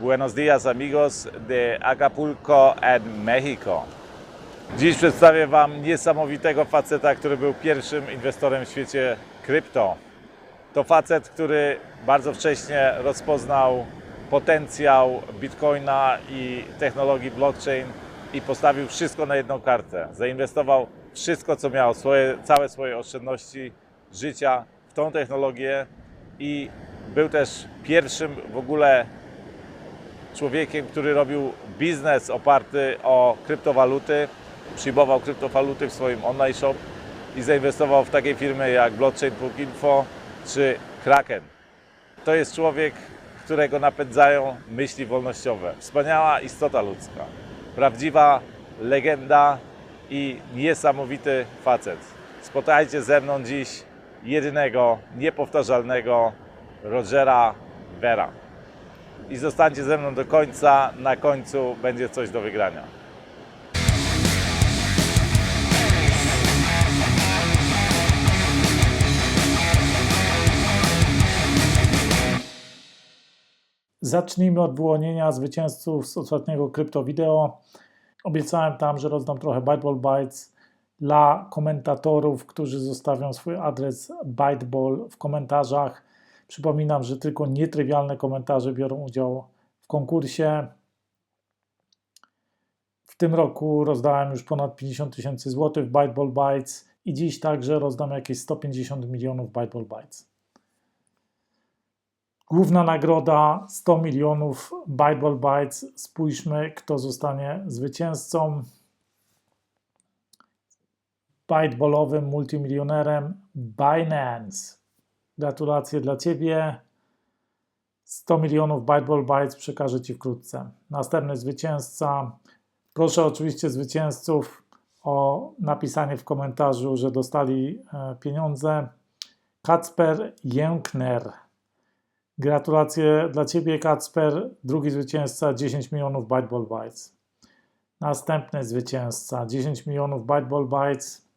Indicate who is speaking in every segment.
Speaker 1: Buenos dias amigos de Acapulco and Mexico. Dziś przedstawię Wam niesamowitego faceta, który był pierwszym inwestorem w świecie krypto. To facet, który bardzo wcześnie rozpoznał potencjał bitcoina i technologii blockchain i postawił wszystko na jedną kartę. Zainwestował wszystko, co miał, swoje, całe swoje oszczędności życia w tą technologię i był też pierwszym w ogóle człowiekiem, który robił biznes oparty o kryptowaluty, przyjmował kryptowaluty w swoim online shop i zainwestował w takie firmy jak Blockchain.info czy Kraken. To jest człowiek, którego napędzają myśli wolnościowe. Wspaniała istota ludzka, prawdziwa legenda i niesamowity facet. Spotkajcie ze mną dziś jedynego, niepowtarzalnego Rogera Vera. I zostańcie ze mną do końca. Na końcu będzie coś do wygrania.
Speaker 2: Zacznijmy od wyłonienia zwycięzców z ostatniego krypto wideo. Obiecałem tam, że rozdam trochę Byteball Bytes dla komentatorów, którzy zostawią swój adres Byteball w komentarzach. Przypominam, że tylko nietrywialne komentarze biorą udział w konkursie. W tym roku rozdałem już ponad 50 tysięcy złotych w Byteball Bytes i dziś także rozdam jakieś 150 milionów Byteball Bytes. Główna nagroda 100 milionów Byteball Bytes. Spójrzmy, kto zostanie zwycięzcą. Byteballowym multimilionerem Binance. Gratulacje dla Ciebie. 100 milionów Byteball Bytes przekażę Ci wkrótce. Następny zwycięzca. Proszę oczywiście zwycięzców o napisanie w komentarzu, że dostali e, pieniądze. Kacper Jękner. Gratulacje dla Ciebie, Kacper. Drugi zwycięzca 10 milionów Byteball Bytes. Następny zwycięzca 10 milionów Byteball Bytes.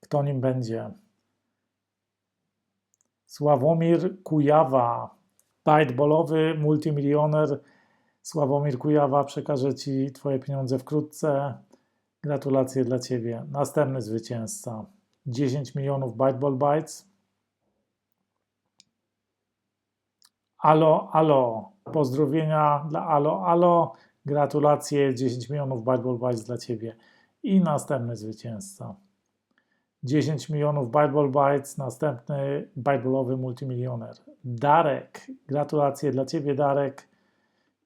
Speaker 2: Kto nim będzie? Sławomir Kujawa, Byteballowy multimilioner. Sławomir Kujawa przekaże Ci Twoje pieniądze wkrótce. Gratulacje dla Ciebie. Następny zwycięzca 10 milionów Byteball Bytes. Alo, alo. Pozdrowienia dla Alo, alo. Gratulacje, 10 milionów Byteball Bytes dla Ciebie. I następny zwycięzca. 10 milionów Byteball Bytes, następny Byteballowy multimilioner. Darek, gratulacje dla Ciebie, Darek.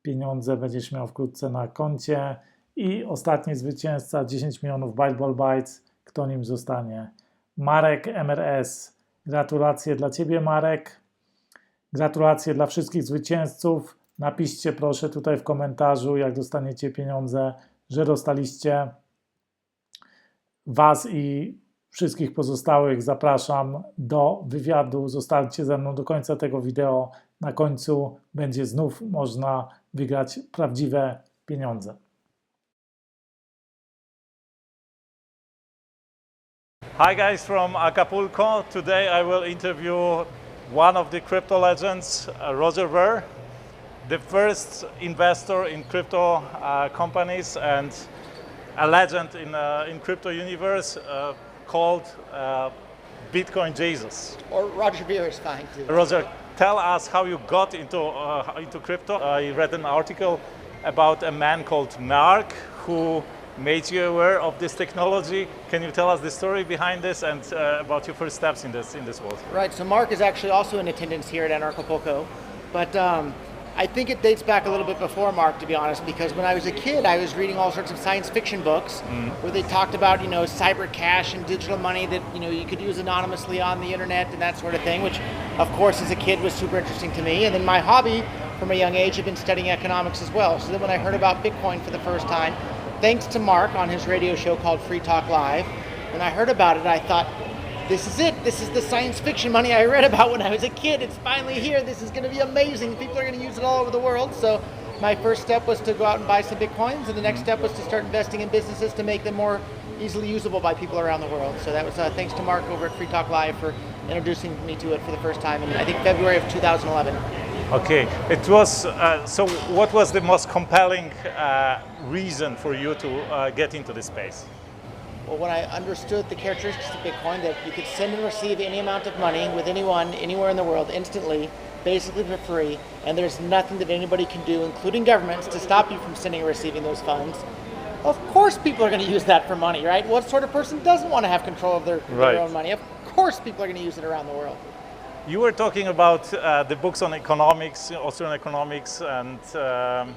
Speaker 2: Pieniądze będziesz miał wkrótce na koncie. I ostatni zwycięzca, 10 milionów Byteball Bytes. Kto nim zostanie? Marek MRS. Gratulacje dla Ciebie, Marek. Gratulacje dla wszystkich zwycięzców. Napiszcie proszę tutaj w komentarzu, jak dostaniecie pieniądze, że dostaliście. Was i wszystkich pozostałych zapraszam do wywiadu. Zostańcie ze mną do końca tego wideo. Na końcu będzie znów można wygrać prawdziwe pieniądze.
Speaker 1: Hi guys from Acapulco. Today I will interview one of the crypto legends, uh, Roger Ver, the first investor in crypto uh, companies and a legend in uh, in crypto universe uh, called uh, Bitcoin Jesus.
Speaker 3: Or Roger Ver is fine too.
Speaker 1: Roger, tell us how you got into uh, into crypto. I read an article about a man called Mark who made you aware of this technology. Can you tell us the story behind this and uh, about your first steps in this in this world?
Speaker 3: Right. So Mark is actually also in attendance here at Anarchapulco, but um, I think it dates back a little bit before Mark, to be honest, because when I was a kid, I was reading all sorts of science fiction books mm-hmm. where they talked about you know cyber cash and digital money that you know you could use anonymously on the internet and that sort of thing, which of course as a kid was super interesting to me. And then my hobby from a young age had been studying economics as well. So then when I heard about Bitcoin for the first time, thanks to Mark on his radio show called Free Talk Live, when I heard about it, I thought, this is it. This is the science fiction money I read about when I was a kid. It's finally here. This is going to be amazing. People are going to use it all over the world. So, my first step was to go out and buy some bitcoins, and the next step was to start investing in businesses to make them more easily usable by people around the world. So that was uh, thanks to Mark over at Free Talk Live for introducing me to it for the first time in I think February of 2011.
Speaker 1: Okay, it was. Uh, so, what was the most compelling uh, reason for you to uh, get into this space?
Speaker 3: Well, when I understood the characteristics of Bitcoin, that you could send and receive any amount of money with anyone, anywhere in the world, instantly, basically for free, and there's nothing that anybody can do, including governments, to stop you from sending or receiving those funds. Of course, people are going to use that for money, right? What sort of person doesn't want to have control of their,
Speaker 1: Right.
Speaker 3: their own money? Of course, people are going to use it around the world.
Speaker 1: You were talking about uh, the books on economics, Austrian economics, and um,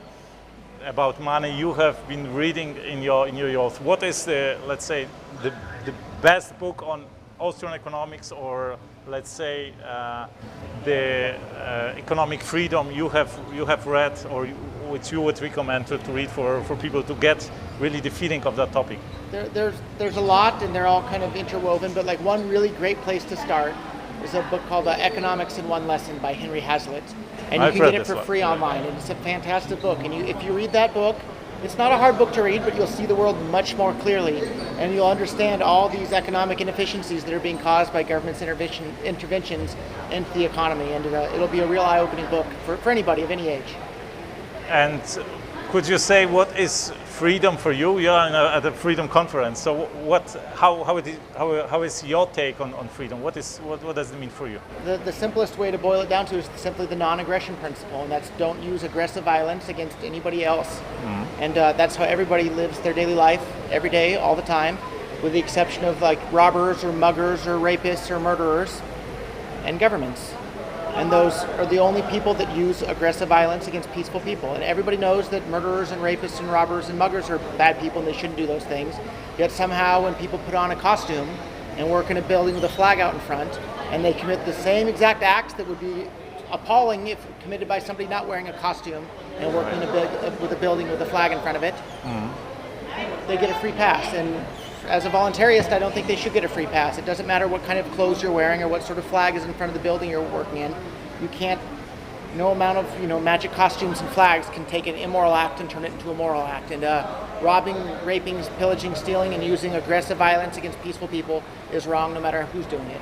Speaker 1: about money you have been reading in your in your youth. What is the let's say the the best book on Austrian economics, or let's say uh, the uh, economic freedom you have you have read, or which you would recommend to, to read for, for people to get really the feeling of that topic?
Speaker 3: There, there's there's a lot, and they're all kind of interwoven. But like one really great place to start is a book called uh, Economics in One Lesson by Henry Hazlitt, and you
Speaker 1: I've
Speaker 3: can get it for
Speaker 1: one.
Speaker 3: free online. And it's a fantastic book. And you, if you read that book, it's not a hard book to read, but you'll see the world much more clearly, and you'll understand all these economic inefficiencies that are being caused by government's intervention interventions into the economy. And uh, it'll be a real eye-opening book for, for anybody of any age.
Speaker 1: And could you say what is freedom for you? You are at a freedom conference. So what? How how, it is, how, how is your take on, on freedom? What is what, what does it mean for you?
Speaker 3: The, the simplest way to boil it down to is simply the non-aggression principle, and that's don't use aggressive violence against anybody else. And uh, that's how everybody lives their daily life every day, all the time, with the exception of like robbers or muggers or rapists or murderers, and governments. And those are the only people that use aggressive violence against peaceful people. And everybody knows that murderers and rapists and robbers and muggers are bad people and they shouldn't do those things. Yet somehow, when people put on a costume and work in a building with a flag out in front, and they commit the same exact acts that would be appalling if committed by somebody not wearing a costume and working in a with a building with a flag in front of it, mm-hmm. they get a free pass. And as a voluntarist, I don't think they should get a free pass. It doesn't matter what kind of clothes you're wearing or what sort of flag is in front of the building you're working in. You can't. No amount of you know magic costumes and flags can take an immoral act and turn it into a moral act. And uh, robbing, raping, pillaging, stealing, and using aggressive violence against peaceful people is wrong, no matter who's doing it.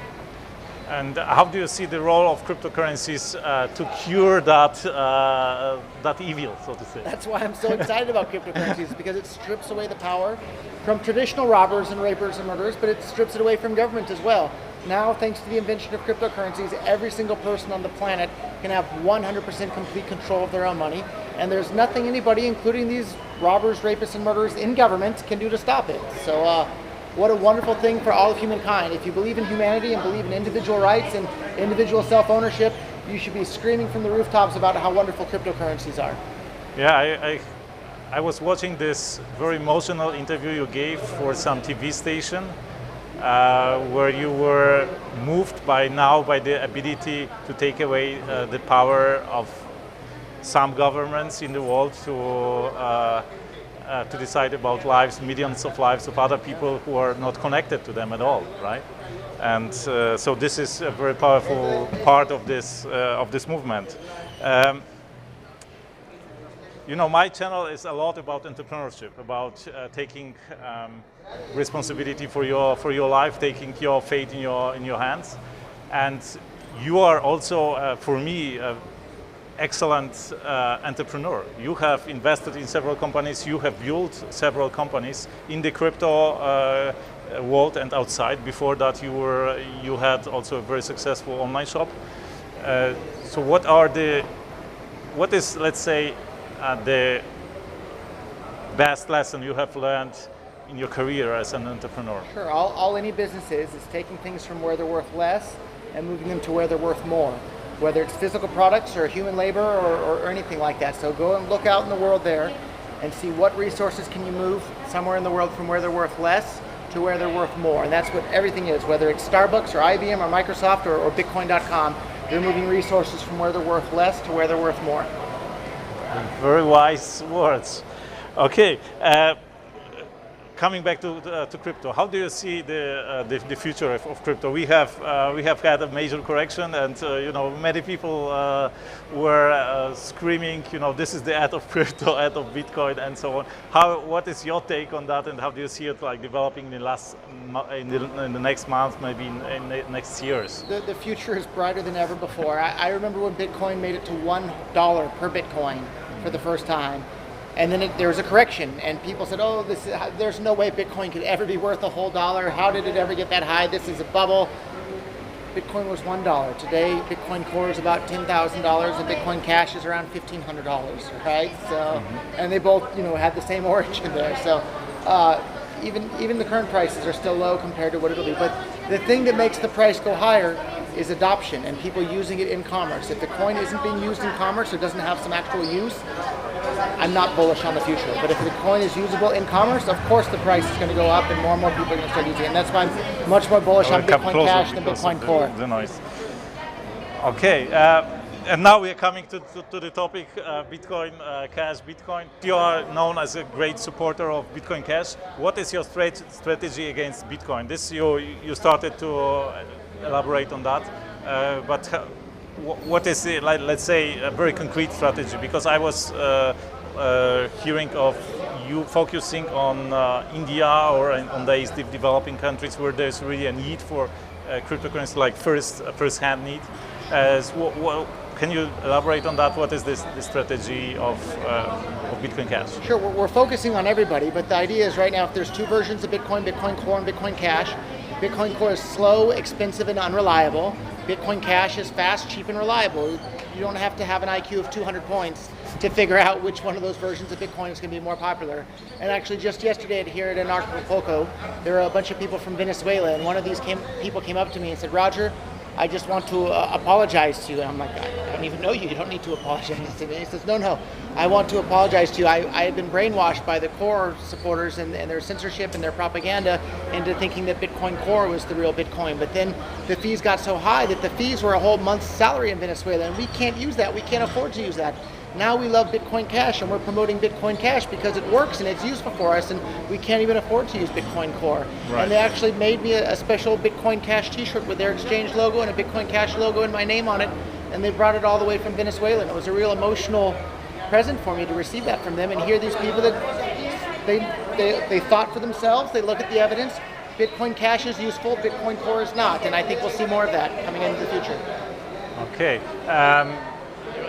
Speaker 1: And how do you see the role of cryptocurrencies uh, to cure that uh, that evil, so to say?
Speaker 3: That's why I'm so excited about cryptocurrencies because it strips away the power from traditional robbers and rapers and murderers, but it strips it away from government as well. Now, thanks to the invention of cryptocurrencies, every single person on the planet can have 100% complete control of their own money, and there's nothing anybody, including these robbers, rapists, and murderers in government, can do to stop it. So, uh, what a wonderful thing for all of humankind. If you believe in humanity and believe in individual rights and individual self ownership, you should be screaming from the rooftops about how wonderful cryptocurrencies are.
Speaker 1: Yeah, I, I, I was watching this very emotional interview you gave for some TV station, uh, where you were moved by now by the ability to take away uh, the power of some governments in the world to uh, uh, to decide about lives, millions of lives of other people who are not connected to them at all, right? And uh, so this is a very powerful part of this uh, of this movement. Um, you know, my channel is a lot about entrepreneurship, about uh, taking um, responsibility for your for your life, taking your fate in your in your hands, and you are also, uh, for me, excellent uh, entrepreneur. You have invested in several companies. You have built several companies in the crypto uh, world and outside. Before that, you were you had also a very successful online shop. Uh, so, what are the what is let's say uh, the best lesson you have learned in your career as an entrepreneur?
Speaker 3: Sure. All, all any business is is taking things from where they're worth less and moving them to where they're worth more, whether it's physical products or human labor or, or, anything like that. So go and look out in the world there and see what resources can you move somewhere in the world from where they're worth less to where they're worth more. And that's what everything is, whether it's Starbucks or IBM or Microsoft or, or Bitcoin.com. They're moving resources from where they're worth less to where they're worth more.
Speaker 1: Very wise words. Okay. Uh, coming back to uh, to crypto, how do you see the uh, the, the future of, of crypto? We have uh, we have had a major correction, and uh, you know many people uh, were uh, screaming, you know, this is the end of crypto, end of Bitcoin, and so on. How what is your take on that, and how do you see it like developing in the last in the, in the next month, maybe in, in the next years?
Speaker 3: The, the future is brighter than ever before. I, I remember when Bitcoin made it to one dollar per Bitcoin for the first time, and then it, there was a correction, and people said, "Oh, this is, there's no way Bitcoin could ever be worth a whole dollar. How did it ever get that high? This is a bubble." Bitcoin was one dollar. Today, Bitcoin Core is about ten thousand dollars, and Bitcoin Cash is around fifteen hundred dollars. Right? So, and they both, you know, had the same origin there. So, uh, even even the current prices are still low compared to what it'll be. But the thing that makes the price go higher is adoption and people using it in commerce. If the coin isn't being used in commerce or doesn't have some actual use, I'm not bullish on the future. But if the coin is usable in commerce, of course the price is going to go up and more and more people are going to start using it. And that's why I'm much more bullish on Bitcoin
Speaker 1: closer
Speaker 3: Cash than Bitcoin
Speaker 1: the-
Speaker 3: Core.
Speaker 1: The, noise. Okay, uh, and now we are coming to, to, to the topic uh, Bitcoin uh, Cash. Bitcoin. You are known as a great supporter of Bitcoin Cash. What is your strat- strategy against Bitcoin? This you you started to uh, elaborate on that, uh, but. Uh, what is it, like, let's say a very concrete strategy? Because i was uh, uh, hearing of you focusing on india or on these developing countries where there's really a need for cryptocurrency like first uh, first hand need. As wha- wha- can you elaborate on that? What is this the strategy of, uh, of bitcoin cash?
Speaker 3: Sure, we're, we're focusing on everybody, but the idea is right now if there's two versions of Bitcoin, Bitcoin Core and Bitcoin Cash, Bitcoin Core is slow, expensive, and unreliable. Bitcoin Cash is fast, cheap, and reliable. You don't have to have an IQ of 200 points to figure out which one of those versions of Bitcoin is going to be more popular. And actually, just yesterday here at Anarchapulco, there were a bunch of people from Venezuela, and one of these came, people came up to me and said, Roger, I just want to uh, apologize to you. And I'm like, I don't even know you. You don't need to apologize to me. He says, No, no, I want to apologize to you. I, I had been brainwashed by the core supporters and, and their censorship and their propaganda into thinking that Bitcoin Core was the real Bitcoin. But then the fees got so high that the fees were a whole month's salary in Venezuela, and we can't use that. We can't afford to use that. Now we love Bitcoin Cash and we're promoting Bitcoin Cash because it works and it's useful for us, and we can't even afford to use Bitcoin Core.
Speaker 1: Right.
Speaker 3: And they actually made me a, a special Bitcoin Cash T-shirt with their exchange logo and a Bitcoin Cash logo and my name on it, and they brought it all the way from Venezuela. And it was a real emotional present for me to receive that from them and hear these people that they they, they thought for themselves. They look at the evidence. Bitcoin Cash is useful. Bitcoin Core is not, and I think we'll see more of that coming into the future.
Speaker 1: Okay. Um,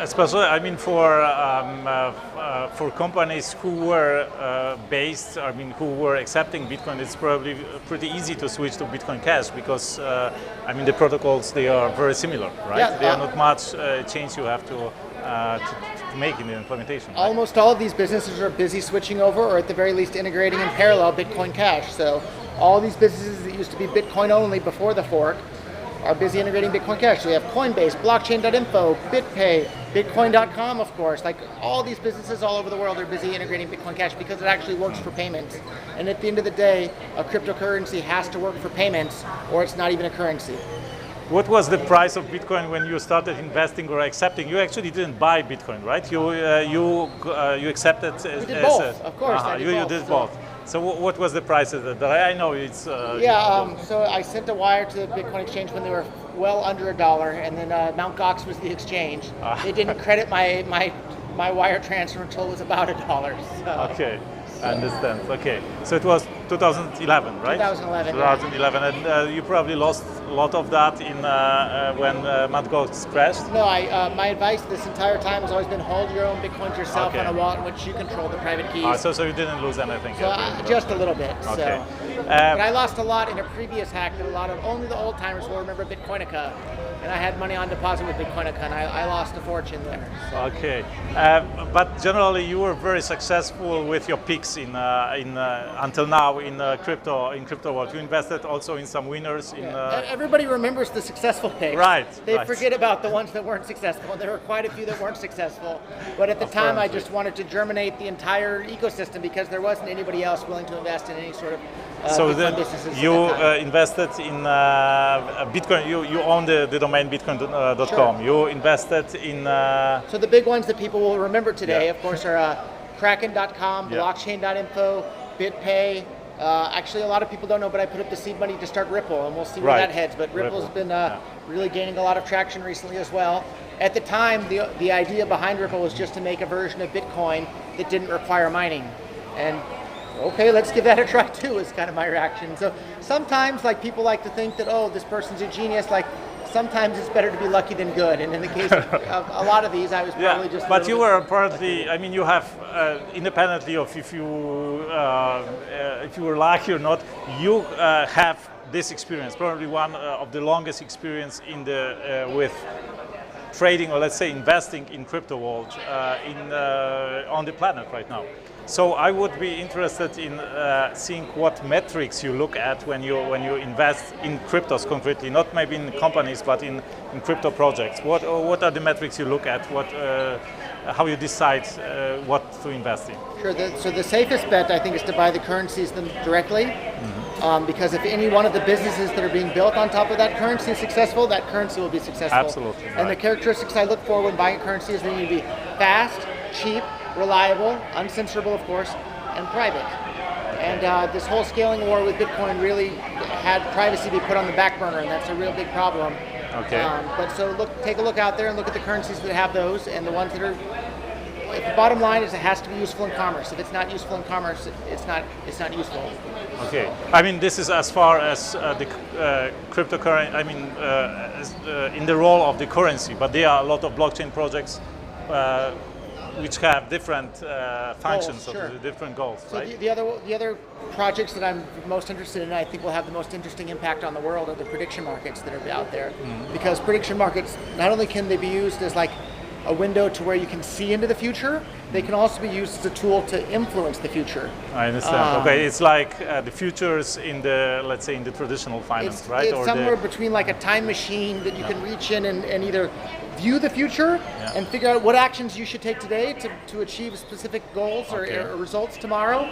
Speaker 1: especially, I mean, for um, uh, uh, for companies who were uh, based, I mean, who were accepting Bitcoin, it's probably pretty easy to switch to Bitcoin Cash because, uh, I mean, the protocols they are very similar, right?
Speaker 3: Yeah,
Speaker 1: they are
Speaker 3: uh,
Speaker 1: not much uh, change you have to, uh, to to make in the implementation.
Speaker 3: Almost all of these businesses are busy switching over, or at the very least integrating in parallel Bitcoin Cash. So all these businesses that used to be Bitcoin only before the fork are busy integrating Bitcoin Cash. So we have Coinbase, Blockchain.info, BitPay, Bitcoin.com, of course. Like all these businesses all over the world are busy integrating Bitcoin Cash because it actually works for payments. And at the end of the day, a cryptocurrency has to work for payments, or it's not even a currency.
Speaker 1: What was the price of Bitcoin when you started investing or accepting? You actually didn't buy Bitcoin, right? You uh, you uh, you accepted. As,
Speaker 3: We did
Speaker 1: as
Speaker 3: both,
Speaker 1: a-
Speaker 3: of course,
Speaker 1: Uh-huh,
Speaker 3: did
Speaker 1: you, you did
Speaker 3: so-
Speaker 1: both. So what was the price of that? I know it's. Uh,
Speaker 3: Yeah, um, so I sent a wire to the Bitcoin exchange when they were well under a dollar, and then uh, Mt. Gox was the exchange.
Speaker 1: Ah.
Speaker 3: They didn't credit my, my my wire transfer until it was about a dollar. So.
Speaker 1: Okay, I understand. Okay, so it was 2011, right?
Speaker 3: 2011, yeah.
Speaker 1: 2011, and uh, you probably lost a lot of that in uh, uh, when uh, Mt. Gox crashed.
Speaker 3: No, I uh, my advice this entire time has always been hold your own bitcoins yourself
Speaker 1: Okay.
Speaker 3: on a wallet in which you control the private keys.
Speaker 1: Uh, so, so you didn't lose anything.
Speaker 3: So, uh, just a little bit.
Speaker 1: Okay.
Speaker 3: So.
Speaker 1: Uh,
Speaker 3: But I lost a lot in a previous hack that a lot of only the old timers will remember Bitcoinica, and I had money on deposit with Bitcoinica, and I, I lost a fortune there. So.
Speaker 1: Okay, uh, but generally you were very successful with your picks in uh, in uh, until now in uh, crypto in crypto world. You invested also in some winners in. Uh,
Speaker 3: E- Everybody remembers the successful picks.
Speaker 1: Right,
Speaker 3: They
Speaker 1: right.
Speaker 3: forget about the ones that weren't successful. There were quite a few that weren't successful. But at the time, I just wanted to germinate the entire ecosystem because there wasn't anybody else willing to invest in any sort of uh,
Speaker 1: so then you uh, invested in uh, Bitcoin. You you own the, the domain bitcoin.com.
Speaker 3: Sure.
Speaker 1: You invested in. Uh,
Speaker 3: So the big ones that people will remember today,
Speaker 1: Yeah.
Speaker 3: of course, are uh, Kraken.com,
Speaker 1: Yeah.
Speaker 3: Blockchain.info, BitPay, Uh, actually, a lot of people don't know, but I put up the seed money to start Ripple, and we'll see where
Speaker 1: Right.
Speaker 3: that heads. But Ripple's
Speaker 1: Ripple,
Speaker 3: been uh,
Speaker 1: yeah.
Speaker 3: really gaining a lot of traction recently as well. At the time, the, the idea behind Ripple was just to make a version of Bitcoin that didn't require mining. And okay, let's give that a try too, is kind of my reaction. So sometimes, like, people like to think that, oh, this person's a genius. Like, sometimes it's better to be lucky than good. And in the case of, of a lot of these, I was probably
Speaker 1: Yeah,
Speaker 3: just.
Speaker 1: but you were apparently. I mean, you have uh, independently of if you uh, uh, if you were lucky or not, you uh, have this experience, probably one uh, of the longest experience in the uh, with trading or let's say investing in crypto world uh, in uh, on the planet right now. So I would be interested in uh, seeing what metrics you look at when you when you invest in cryptos concretely, not maybe in companies, but in, in crypto projects. What or what are the metrics you look at? What uh, how you decide uh, what to invest in?
Speaker 3: Sure. The, so the safest bet, I think, is to buy the currencies them directly,
Speaker 1: Mm-hmm.
Speaker 3: Um, because if any one of the businesses that are being built on top of that currency is successful, that currency will be successful.
Speaker 1: Absolutely,
Speaker 3: And the characteristics I look for when buying currency is they need to be fast, cheap, reliable, uncensorable, of course, and private. And uh, this whole scaling war with Bitcoin really had privacy be put on the back burner, and that's a real big problem.
Speaker 1: Okay.
Speaker 3: Um, but so look, take a look out there and look at the currencies that have those, and the ones that are if the bottom line is it has to be useful in commerce. If it's not useful in commerce, it's not it's not useful.
Speaker 1: Okay, I mean this is as far as uh, the uh, cryptocurrency. I mean, uh, as, uh, in the role of the currency, but there are a lot of blockchain projects uh, which have different uh, functions,
Speaker 3: sure.
Speaker 1: or different goals,
Speaker 3: So
Speaker 1: right?
Speaker 3: the, the other the other projects that I'm most interested in, I think will have the most interesting impact on the world are the prediction markets that are out there,
Speaker 1: Mm-hmm.
Speaker 3: because prediction markets not only can they be used as like a window to where you can see into the future, they can also be used as a tool to influence the future.
Speaker 1: I understand.
Speaker 3: Um,
Speaker 1: okay, it's like uh, the futures in the let's say in the traditional finance,
Speaker 3: It's,
Speaker 1: right?
Speaker 3: it's somewhere
Speaker 1: the,
Speaker 3: between like a time machine that you can reach in and, and either view the future
Speaker 1: Yeah.
Speaker 3: and figure out what actions you should take today to, to achieve specific goals or, or results tomorrow,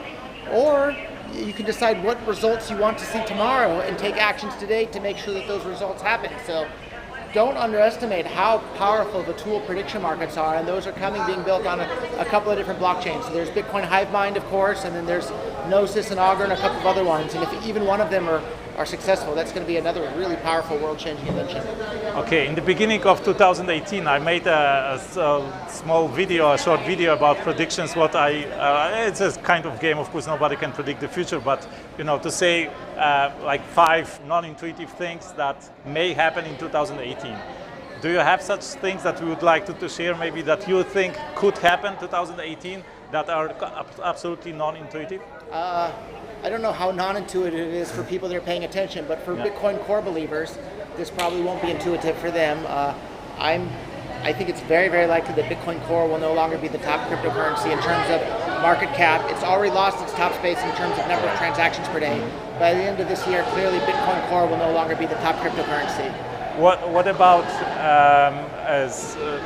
Speaker 3: or you can decide what results you want to see tomorrow and take actions today to make sure that those results happen. So don't underestimate how powerful the tool prediction markets are, and those are coming being built on a, a couple of different blockchains. So there's Bitcoin Hive Mind, of course, and then there's Gnosis and Augur and a couple of other ones. And if even one of them are, are successful, that's going to be another really powerful world-changing invention.
Speaker 1: Okay, in the beginning of 2018, I made a small video, a short video about predictions. What I, uh, it's a kind of game, of course, nobody can predict the future, but you know, to say uh, like five non-intuitive things that may happen in 2018. Do you have such things that you would like to, to share, maybe that you think could happen 2018 that are absolutely non-intuitive?
Speaker 3: I don't know how non-intuitive it is for people that are paying attention, but for
Speaker 1: Yeah.
Speaker 3: Bitcoin core believers, this probably won't be intuitive for them. Uh, I'm, I think it's very, very likely that Bitcoin Core will no longer be the top cryptocurrency in terms of market cap. It's already lost its top space in terms of number of transactions per day. By the end of this year, clearly Bitcoin Core will no longer be the top cryptocurrency.
Speaker 1: What, what about um, as uh,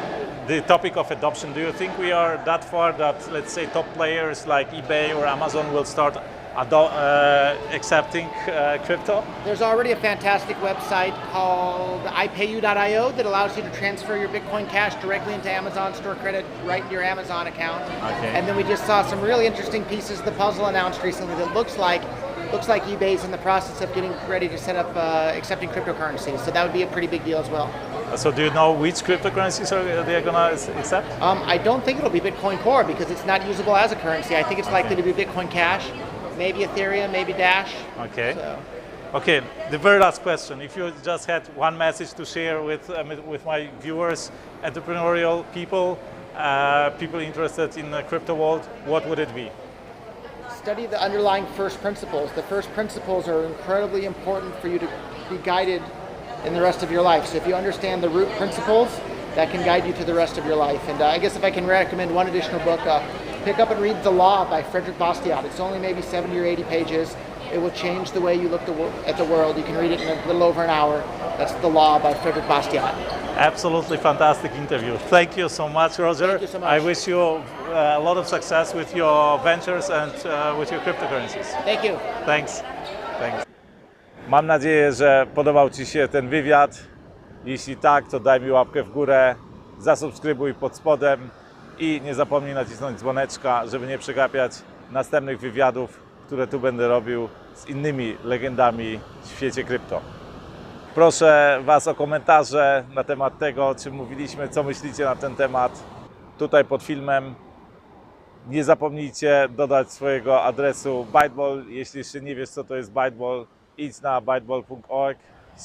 Speaker 1: the topic of adoption? Do you think we are that far that, let's say, top players like eBay or Amazon will start ado- uh, accepting uh, crypto?
Speaker 3: There's already a fantastic website called ipayu.io that allows you to transfer your Bitcoin Cash directly into Amazon Store Credit right in your Amazon account.
Speaker 1: Okay.
Speaker 3: And then we just saw some really interesting pieces of the puzzle announced recently that looks like looks like eBay's in the process of getting ready to set up uh, accepting cryptocurrencies. So that would be a pretty big deal as well.
Speaker 1: So do you know which cryptocurrencies are they going to accept?
Speaker 3: Um, I don't think it'll be Bitcoin Core because it's not usable as a currency. I think it's likely to be Bitcoin Cash, maybe Ethereum, maybe Dash.
Speaker 1: Okay.
Speaker 3: So.
Speaker 1: Okay, the very last question. If you just had one message to share with, um, with my viewers, entrepreneurial people, uh, people interested in the crypto world, what would it be?
Speaker 3: study the underlying first principles. The first principles are incredibly important for you to be guided in the rest of your life. So if you understand the root principles, that can guide you to the rest of your life. And uh, I guess if I can recommend one additional book, uh, pick up and read The Law by Frederick Bastiat. It's only maybe 70 or 80 pages. It will change the way you look at the world. You can read it in a little over an hour. That's The Law by Frederick Bastiat.
Speaker 1: Absolutely fantastic interview. Thank you so much, Roger.
Speaker 3: Thank you so much.
Speaker 1: I wish you uh, a lot of success with your ventures and uh, with your cryptocurrencies.
Speaker 3: Thank you.
Speaker 1: Thanks. Thanks. Mam nadzieję, że podobał Ci się ten wywiad. Jeśli tak, to daj mi łapkę w górę, zasubskrybuj pod spodem i nie zapomnij nacisnąć dzwoneczka, żeby nie przegapiać następnych wywiadów
Speaker 4: które tu będę robił z innymi legendami w świecie krypto. Proszę Was o komentarze na temat tego, czym mówiliśmy, co myślicie na ten temat tutaj pod filmem. Nie zapomnijcie dodać swojego adresu Byteball. Jeśli jeszcze nie wiesz, co to jest Byteball, idź na byteball.org,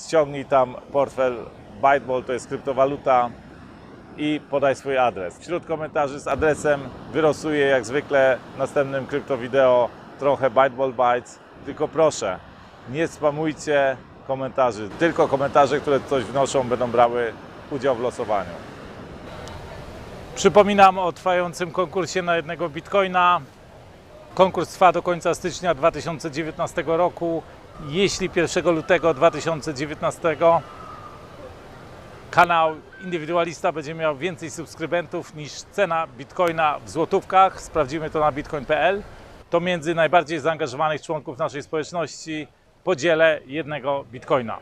Speaker 4: ściągnij tam portfel Byteball, to jest kryptowaluta i podaj swój adres. Wśród komentarzy z adresem wyrosuje jak zwykle w następnym kryptowideo trochę Byteball Bytes. Tylko proszę, nie spamujcie komentarzy. Tylko komentarze, które coś wnoszą, będą brały udział w losowaniu. Przypominam o trwającym konkursie na jednego bitcoina. Konkurs trwa do końca stycznia 2019 roku. Jeśli 1 lutego 2019 kanał Indywidualista będzie miał więcej subskrybentów niż cena bitcoina w złotówkach, sprawdzimy to na bitcoin.pl, to między najbardziej zaangażowanych członków naszej społeczności podzielę jednego bitcoina.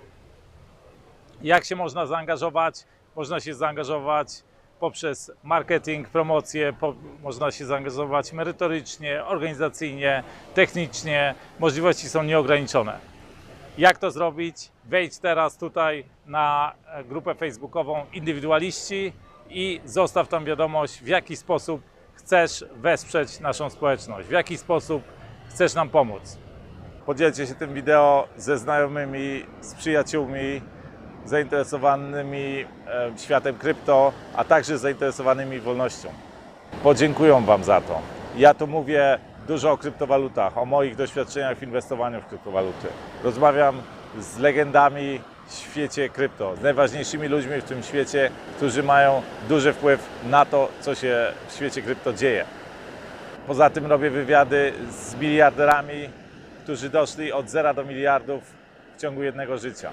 Speaker 4: Jak się można zaangażować? Można się zaangażować poprzez marketing, promocję, po, można się zaangażować merytorycznie, organizacyjnie, technicznie. Możliwości są nieograniczone. Jak to zrobić? Wejdź teraz tutaj na e, grupę facebookową Indywidualiści i zostaw tam wiadomość, w jaki sposób chcesz wesprzeć naszą społeczność, w jaki sposób chcesz nam pomóc. Podzielcie się tym wideo ze znajomymi, z przyjaciółmi zainteresowanymi e, światem krypto, a także zainteresowanymi wolnością. Podziękuję Wam za to. Ja tu mówię dużo o kryptowalutach, o moich doświadczeniach w inwestowaniu w kryptowaluty. Rozmawiam z legendami w świecie krypto, z najważniejszymi ludźmi w tym świecie, którzy mają duży wpływ na to, co się w świecie krypto dzieje. Poza tym robię wywiady z miliarderami, którzy doszli od zera do miliardów w ciągu jednego życia.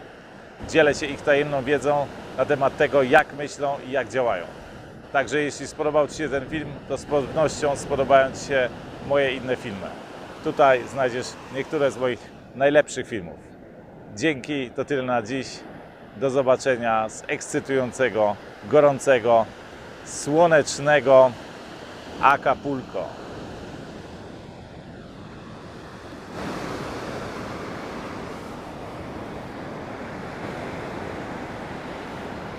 Speaker 4: Dzielę się ich tajemną wiedzą na temat tego, jak myślą i jak działają. Także jeśli spodobał Ci się ten film, to z pewnością spodobają Ci się moje inne filmy. Tutaj znajdziesz niektóre z moich najlepszych filmów. Dzięki, to tyle na dziś. Do zobaczenia z ekscytującego, gorącego, słonecznego Acapulco.